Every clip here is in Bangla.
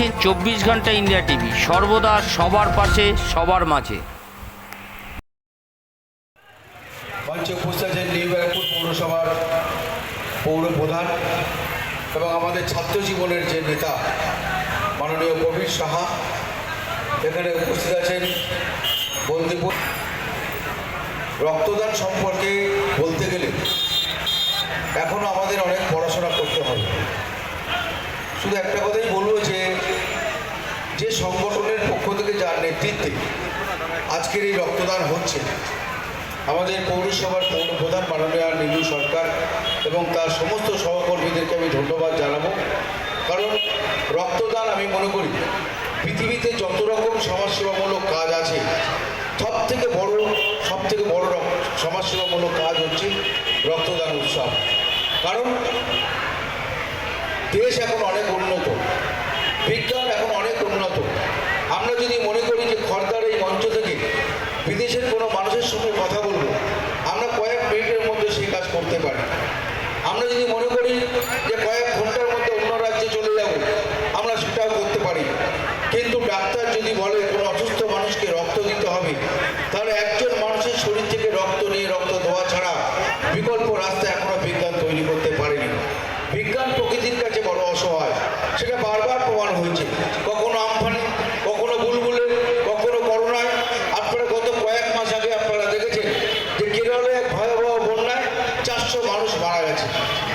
দেখছেন চব্বিশ ঘণ্টা ইন্ডিয়া টিভি। সর্বদা সবার পাশে, সবার মাঝে। মঞ্চে উপস্থিত আছেন নিউ ব্যারাকপুর পৌরসভার পৌর প্রধান এবং আমাদের ছাত্র জীবনের যে নেতা, মাননীয় কবির সাহা। এখানে উপস্থিত আছেন বন্দিপুর। রক্তদান সম্পর্কে বলতে গেলে এখনও আমাদের অনেক পড়াশোনা করতে হবে। শুধু একটা কথাই বলব যে সংগঠনের পক্ষ থেকে যার নেতৃত্বে আজকের এই রক্তদান হচ্ছে, আমাদের পৌরসভার পৌর প্রধান মাননীয় নীলু সরকার এবং তার সমস্ত সহকর্মীদেরকে আমি ধন্যবাদ জানাব। কারণ রক্তদান আমি মনে করি, পৃথিবীতে যত রকম সমাজসেবামূলক কাজ আছে সব থেকে বড় সব থেকে বড় সমাজসেবামূলক কাজ হচ্ছে রক্তদান উৎসব। কারণ দেশ এখন অনেক উন্নত। বিজ্ঞান উন্নত আমরা যদি মনে করি যে খর্দার এই মঞ্চ থেকে বিদেশের কোনো মানুষের সঙ্গে কথা বলব, আমরা কয়েক মিনিটের মধ্যে সেই কাজ করতে পারি। আমরা যদি মনে করি যে কয়েক ঘণ্টার মধ্যে অন্য রাজ্যে চলে যাব, আমরা সেটাও করতে পারি। কিন্তু ডাক্তার যদি বলে কোনো অসুস্থ মানুষকে রক্ত দিতে হবে, তাহলে একজন মানুষের শরীর থেকে রক্ত নিয়ে রক্ত দেওয়া ছাড়া বিকল্প রাস্তা এখনও বিজ্ঞান তৈরি করতে পারেনি বিজ্ঞান প্রকৃতির কাছে বড় অসহায় সেটা বারবার প্রমাণ হয়েছে কখনো আমফানে কখনো বুলবুলে কখনো করোনায় আপনারা গত কয়েক মাস আগে আপনারা দেখেছেন যে কেরলে এক ভয়াবহ বন্যায় চারশো মানুষ মারা গেছে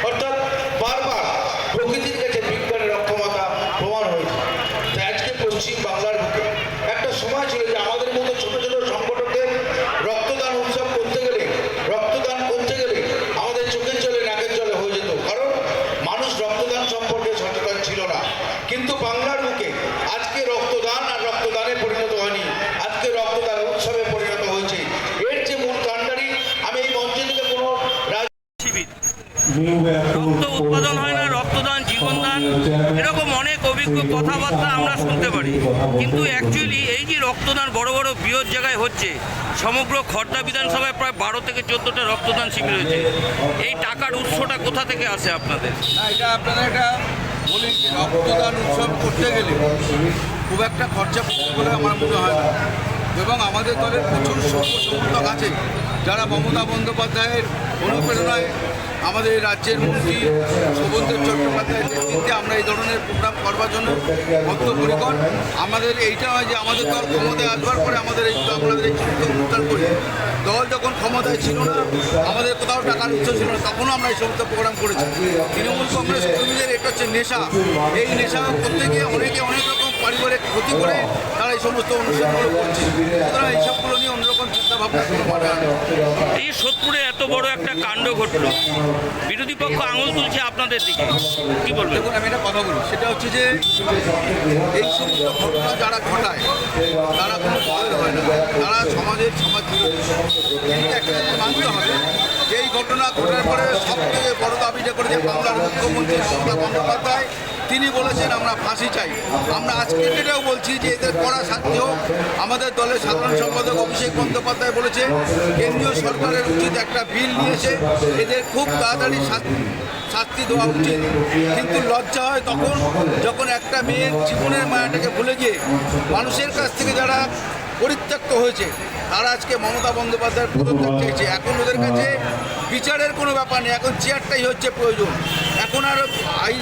অর্থাৎ বারবার প্রকৃতির কাছে বিজ্ঞানের অক্ষমতা প্রমাণ হয়েছে তাই আজকে পশ্চিম বাংলার বুকে একটা সময় ছিল যে আমাদের মতো ছোট ছোট সংগঠনদের রক্তদান উৎসব করতে গেলে রক্তদান করতে গেলে আমাদের চোখের জলে নাকের জলে হয়ে যেত কারণ মানুষ রক্তদান সম্পর্কে সচেতন ছিল না কিন্তু বাংলার বুকে আজকে রক্তদান আর রক্তদানে পরিণত হয়নি আজকে রক্তদান উৎসবে পরিণত হয়েছে এর যে মূল কাণ্ডারি আমি এই মঞ্চে থেকে কোনো রাজ শিবির রক্ত উৎপাদন হয় না রক্তদান জীবনদান এরকম অনেক অভিজ্ঞ কথাবার্তা আমরা শুনতে পারি। কিন্তু অ্যাকচুয়ালি এই যে রক্তদান বড় বড় বৃহৎ জায়গায় হচ্ছে সমগ্র খর্দা বিধানসভায় প্রায় বারো থেকে চোদ্দোটা রক্তদান শিবির হয়েছে। এই টাকার উৎসটা কোথা থেকে আসে আপনাদের? এটা আপনাদের একটা বলি রক্তদান উৎসব করতে গেলে খুব একটা খরচা পড়বে বলে আমার মনে হয় না। এবং আমাদের দলের প্রচুর সমর্থক আছে যারা মমতা বন্দ্যোপাধ্যায়ের অনুপ্রেরণায় আমাদের রাজ্যের মন্ত্রী শোভনদেব চট্টোপাধ্যায়ের নেতৃত্বে আমরা এই ধরনের প্রোগ্রাম করবার জন্য বদ্ধপরিকর আমাদের এইটা হয় যে আমাদের দল ক্ষমতায় আসবার পরে আমাদের এই আমাদের এই সমস্ত অনুষ্ঠান করি। দল যখন ক্ষমতায় ছিল না, আমাদের কোথাও টাকার উৎস ছিল না, তখনও আমরা এই সমস্ত প্রোগ্রাম করেছি। তৃণমূল কংগ্রেস কর্মীদের এটা হচ্ছে নেশা। এই নেশা করতে গিয়ে অনেকে অনেক রকম পারিবারিক ক্ষতি করে এই সমস্ত অনুষ্ঠানগুলো করছে। সুতরাং এইসবগুলো নিয়ে অন্যরকম চিন্তা ভাবনা কোনো মানে এই সোদপুরে এত বড় একটা কাণ্ড ঘটলো। বিরোধী পক্ষ আঙুল তুলছে আপনাদের দিকে। কি বলবেন? দেখুন আমি একটা কথা বলি। সেটা হচ্ছে যে এই সমস্ত ঘটনা যারা ঘটায় তারা কোনো দলের হয় না। তারা সমাজের সমাজ মানতে হবে যে এই ঘটনা ঘটার পরে সব থেকে বড় দাবিটা করেছে বাংলার মুখ্যমন্ত্রী মমতা বন্দ্যোপাধ্যায়। তিনি বলেছেন, আমরা ফাঁসি চাই। আমরা আজকের ডেটেও বলছি যে এদের করা শাস্তি আমাদের দলের সাধারণ সম্পাদক অভিষেক বন্দ্যোপাধ্যায় বলেছে, কেন্দ্রীয় সরকারের উচিত একটা বিল নিয়েছে। এদের খুব তাড়াতাড়ি শাস্তি দেওয়া উচিত। কিন্তু লজ্জা হয় তখন, যখন একটা মেয়ের জীবনের মায়াটাকে ভুলে গিয়ে মানুষের কাছ থেকে যারা পরিত্যক্ত হয়েছে। তারা আজকে মমতা বন্দ্যোপাধ্যায়ের পদত্যাগ চাইছে এখন ওদের কাছে বিচারের কোনো ব্যাপার নেই। এখন চেয়ারটাই হচ্ছে প্রয়োজন। এখন আর আই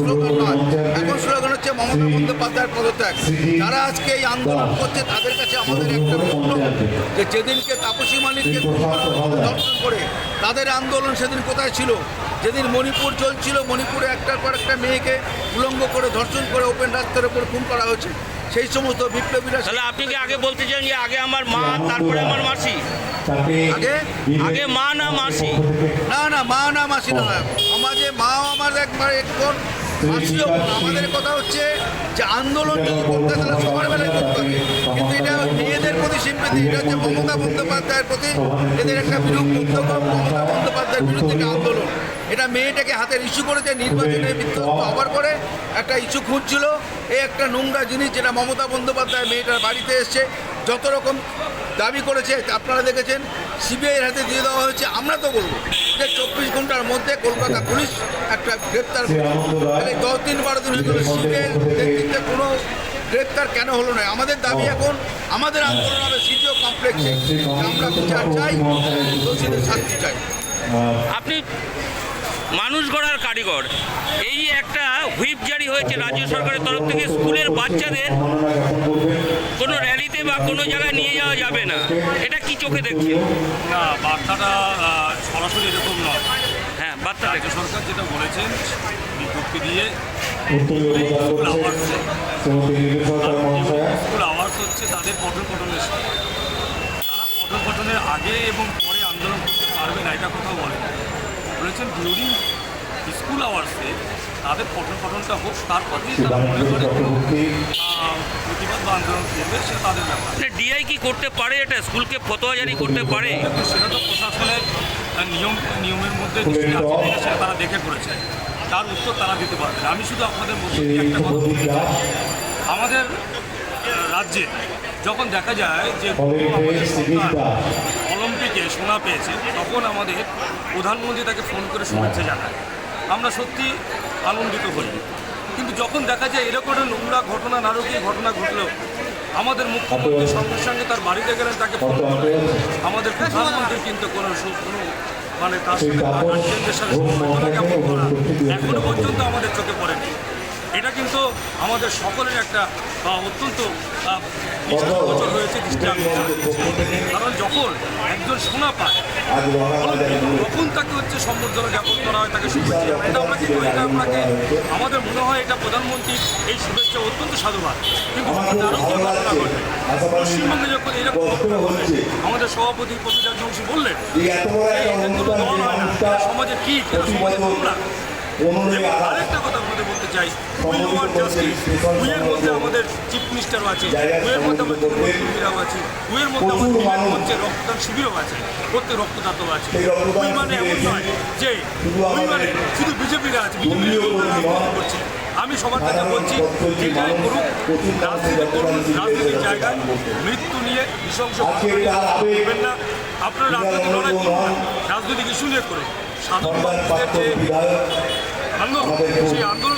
স্লোগান নয়। এখন স্লোগান হচ্ছে মমতা বন্দ্যোপাধ্যায়ের পদত্যাগ। যারা আজকে এই আন্দোলন করছে তাদের কাছে আমাদের একটা প্রশ্ন যে যেদিনকে তাপসী মালিককে ধর্ষণ করে তাদের আন্দোলন সেদিন কোথায় ছিল? যেদিন মণিপুর চলছিল মণিপুরে একটার পর একটা মেয়েকে উলঙ্গ করে ধর্ষণ করে ওপেন রাস্তার উপর খুন করা হয়েছে। সেই সমস্ত বিপ্লবীরা তাহলে আপনি কি আগে বলতে চান যে আগে আমার মা তারপরে আমার মাসি? আগে? আগে মা না মাসি? না না মা না মাসি না। সমাজে মাও আমার একবার একজন মাসিও আমাদের কথা হচ্ছে যে আন্দোলন যদি করতে তাহলে সবার বেলায় করতে হবে। কিন্তু এটা মেয়েদের প্রতি সিম্পতি এটা হচ্ছে মমতা বন্দ্যোপাধ্যায়ের প্রতি এদের একটা বিরূপ বক্তব্য মমতা বন্দ্যোপাধ্যায়ের বিরুদ্ধে আন্দোলন। এটা মেয়েটাকে হাতের ইস্যু করেছে নির্বাচনে বিধ্বস্ত হওয়ার পরে একটা ইস্যু খুঁজছিল। এই একটা নোংরা জিনিস যেটা মমতা বন্দ্যোপাধ্যায় মেয়েটার বাড়িতে এসছে যত রকম দাবি করেছে আপনারা দেখেছেন সিবিআইয়ের হাতে দিয়ে দেওয়া হয়েছে আমরা তো বলব আজকে চব্বিশ ঘণ্টার মধ্যে কলকাতা পুলিশ একটা গ্রেপ্তার তাহলে দশ দিন বারো দিন হয়ে গেল সিটের নেতৃত্বে কোনো গ্রেপ্তার কেন হলো না? আমাদের দাবি এখন আমাদের আন্দোলন হবে সিটিও কমপ্লেক্সে আমরা বিচার চাই দোষীদের শাস্তি চাই। আপনি মানুষ গড়ার কারিগর। এই একটা হুইপ জারি হয়েছে রাজ্য সরকারের তরফ থেকে স্কুলের বাচ্চাদের কোনো র্যালিতে বা কোনো জায়গায় নিয়ে যাওয়া যাবে না। এটা কি চোখে দেখছেন? না বার্তাটা সরাসরি এরকম নয়। হ্যাঁ বার্তা রাজ্য সরকার যেটা বলেছেন বিজ্ঞপ্তি দিয়ে স্কুল আওয়ার্স স্কুল আওয়ার্স হচ্ছে তাদের পঠন পঠনের সময় তারা পঠন পঠনের আগে এবং পরে আন্দোলন করতে পারবে না এটা কোথাও বলেন বলেছেন ডিউরিং স্কুল আওয়ার্সে তাদের পঠন পঠনটা হোক তারপরেই তারা মনে করে প্রতিবাদ বা আন্দোলন করবে সেটা তাদের ব্যাপার। ডিআই কি করতে পারে? এটা স্কুলকে ফতোয়া জারি করতে পারে? সেটা তো প্রশাসনের নিয়ম নিয়মের মধ্যে সেটা তারা দেখে করেছে। তার উত্তর তারা দিতে পারবে না। আমি শুধু আপনাদের মধ্যে একটা কথা বলতে চাই। আমাদের রাজ্যে যখন দেখা যায় যে আমাদের সরকার সোনা পেয়েছে তখন আমাদের প্রধানমন্ত্রী তাকে ফোন করে শুভেচ্ছা জানায়। আমরা সত্যি আনন্দিত হই। কিন্তু যখন দেখা যায় এরকম একটা নোংরা ঘটনা নারকীয় ঘটনা ঘটলেও আমাদের মুখ্যমন্ত্রী সঙ্গে সঙ্গে তার বাড়িতে গেলেন তাকে ফোন করে আমাদের প্রধানমন্ত্রী কিন্তু কোনো কোনো মানে তার সঙ্গে তার সাথে এখনও পর্যন্ত আমাদের চোখে পড়েনি। এটা কিন্তু আমাদের সকলের একটা অত্যন্ত আহ, হয়েছে কারণ যখন একজন সোনা পায় তখন তাকে হচ্ছে সম্বর্ধনা জ্ঞাপন করা হয় তাকে শুভেচ্ছা। এটা আমরা কিন্তু এটা আপনাকে আমাদের মনে হয় এটা প্রধানমন্ত্রীর এই শুভেচ্ছা অত্যন্ত সাধুবাদ। কিন্তু ঘটনা ঘটে। পশ্চিমবঙ্গে যখন এরকম আমাদের সভাপতি কবিতা জংশী বললেন সমাজের কি আরেকটা কথা চাই। উই ওয়ান্ট জাস্টিস উইয়ের মধ্যে আমাদের চিফ মিনিস্টারও আছে। উইয়ের মধ্যে আমাদের মুখ্যমন্ত্রীরাও আছে। উইয়ের মধ্যে আমাদের মঞ্চে রক্তদান শিবিরও আছে। প্রত্যেক রক্তদাতাও আছে। উই মানে এমন নয় যে উই মানে শুধু বিজেপিরা আছে বিজেপি করছে। আমি সবার কাছে বলছি যে যাই করুক রাজনীতি করুন রাজনীতির জায়গায় মৃত্যু নিয়ে নৃশংস করবেন না। আপনারা রাজনৈতিক লড়াই করুন রাজনৈতিক ইস্যু নিয়ে করুন। সাধারণ যে আন্দোলন সেই আন্দোলনকে